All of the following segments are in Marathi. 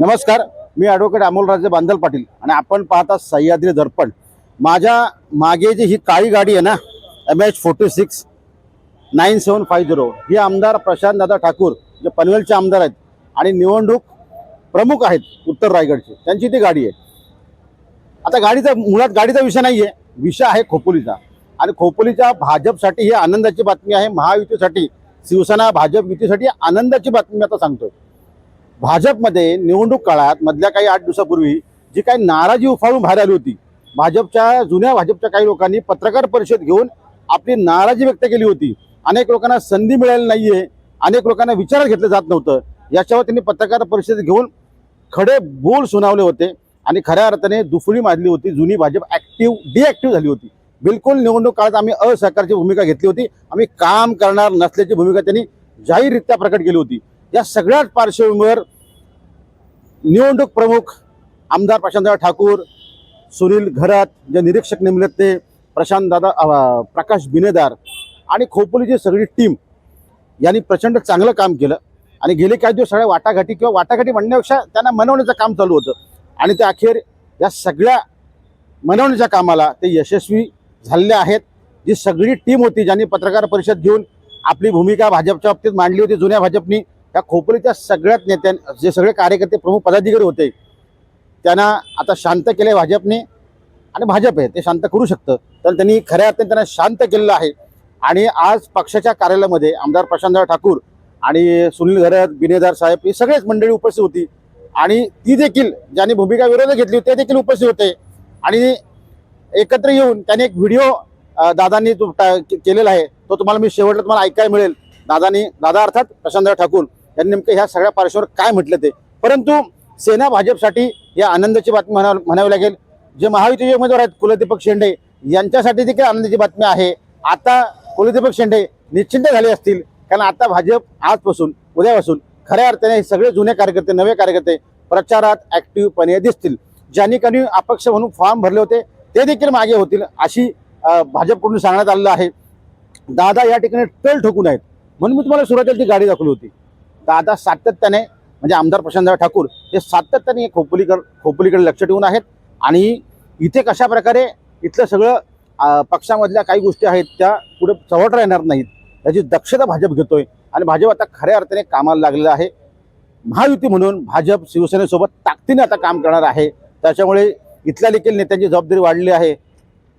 नमस्कार मी ॲडव्होकेट अमोलराजे बांदल पाटील आणि आपण पाहता सह्याद्री दर्पण. माझ्या मागे जी ही काळी गाडी आहे ना M H forty six nine seven five zero ही आमदार प्रशांत दादा ठाकूर जे पनवेलचे आमदार आहेत आणि निवडणूक प्रमुख आहेत उत्तर रायगडचे त्यांची ती गाडी आहे. आता गाडीचा मुळात गाडीचा विषय नाही आहे विषय आहे खोपोलीचा. आणि खोपोलीच्या भाजपसाठी ही आनंदाची बातमी आहे महायुतीसाठी शिवसेना भाजप युतीसाठी आनंदाची बातमी मी आता सांगतोय. भाजपमध्ये निवडणूक काळात मधल्या काही आठ दिवसापूर्वी जी काही नाराजी उफाळून बाहेर आली होती भाजपच्या जुन्या भाजपच्या काही लोकांनी पत्रकार परिषद घेऊन आपली नाराजी व्यक्त केली होती. अनेक लोकांना संधी मिळाली नाहीये अनेक लोकांना विचारात घेतलं जात नव्हतं. याच्यावर त्यांनी पत्रकार परिषद घेऊन खडे बोल सुनावले होते आणि खऱ्या अर्थाने दुफळी मारली होती जुनी भाजप ॲक्टिव्ह डिॲक्टिव्ह झाली होती. बिलकुल निवडणूक काळात आम्ही असहकारची भूमिका घेतली होती. आम्ही काम करणार नसल्याची भूमिका त्यांनी जाहीररित्या प्रकट केली होती. या सगळ्याच पार्श्वभूमीवर निवडणूक प्रमुख आमदार प्रशांतदादा ठाकूर सुनील घरात जे निरीक्षक नेमलेत ते प्रशांतदादा प्रकाश बिनेदार आणि खोपोलीची सगळी टीम यांनी प्रचंड चांगलं काम केलं. आणि गेले काही दिवस सगळ्या वाटाघाटी किंवा वाटाघाटी म्हणण्यापेक्षा त्यांना मनवण्याचं काम चालू होतं. आणि ते अखेर या सगळ्या मनवण्याच्या कामाला ते यशस्वी झालेले आहेत. जी सगळी टीम होती ज्यांनी पत्रकार परिषद घेऊन आपली भूमिका भाजपच्या बाबतीत मांडली होती जुन्या भाजपनी त्या खोपोलीच्या सगळ्यात नेत्यां जे सगळे कार्यकर्ते प्रमुख पदाधिकारी होते त्यांना आता शांत केले भाजपने. आणि भाजप आहे ते शांत करू शकतं. तर त्यांनी खऱ्या अर्थाने त्यांना शांत केलेलं आहे. आणि आज पक्षाच्या कार्यालयामध्ये आमदार प्रशांतराव ठाकूर आणि सुनील घरत बिनेदार साहेब ही सगळेच मंडळी उपस्थित होती. आणि ती देखील ज्यांनी भूमिका विरोध घेतली होती ते देखील उपस्थित होते. आणि एकत्र येऊन त्याने एक व्हिडिओ दादांनी केलेला आहे. तो तुम्हाला मी शेवटला तुम्हाला ऐकायला मिळेल. दादानी दादा अर्थात प्रशांतराव ठाकूर. त्यांनी नेमकं ह्या सगळ्या पार्श्ववर काय म्हटलं ते? परंतु सेना भाजपसाठी या आनंदाची बातमी म्हणा म्हणावी लागेल. जे महायुतीचे उमेदवार आहेत कुलदीपक शेंडे यांच्यासाठी देखील आनंदाची बातमी आहे. आता कुलदीपक शेंडे निश्चिंत झाले असतील. कारण आता भाजप आजपासून उद्यापासून खऱ्या अर्थाने हे सगळे जुने कार्यकर्ते नवे कार्यकर्ते प्रचारात ॲक्टिव्हपणे दिसतील. ज्यांनी कधी अपक्ष म्हणून फॉर्म भरले होते ते देखील मागे होतील अशी भाजपकडून सांगण्यात आलेलं आहे. दादा या ठिकाणी टल ठोकून आहेत. म्हणून मी तुम्हाला सुरुवातीला ती गाडी दाखवली होती. दादा सातत्याने म्हणजे आमदार प्रशांतराव ठाकूर हे सातत्याने खोपोलीकर खोपोलीकडे लक्ष ठेवून आहेत. आणि इथे कशा प्रकारे इथलं सगळं पक्षामधल्या काही गोष्टी आहेत त्या पुढे चव्हाटला येणार नाहीत. याची दक्षता भाजप घेतोय. आणि भाजप आता खऱ्या अर्थाने कामाला लागलेला आहे. महायुती म्हणून भाजप शिवसेनेसोबत ताकदीने आता काम करणार आहे. त्याच्यामुळे इथल्या देखील नेत्यांची जबाबदारी वाढली आहे.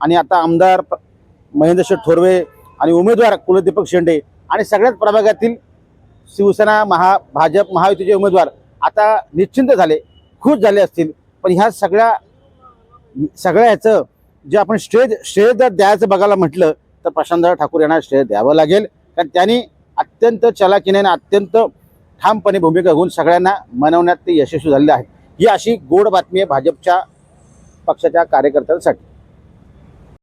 आणि आता आमदार महेंद्र शेठ थोरवे आणि उमेदवार कुलदीपक शेंडे आणि सगळ्याच प्रभागातील शिवसेना महा भाजप महायुतीचे उमेदवार आता निश्चिंत झाले खुश झाले असतील. पण ह्या सगळ्या सगळ्या ह्याचं जे आपण श्रेय श्रेय जर द्यायचं बघायला म्हटलं तर प्रशांतराव ठाकूर यांना श्रेय द्यावं लागेल. कारण त्यांनी अत्यंत चलाकीने आणि अत्यंत ठामपणे भूमिका घेऊन सगळ्यांना मनवण्यात ते यशस्वी झालेले आहेत ही अशी गोड बातमी आहे भाजपच्या पक्षाच्या कार्यकर्त्यांसाठी.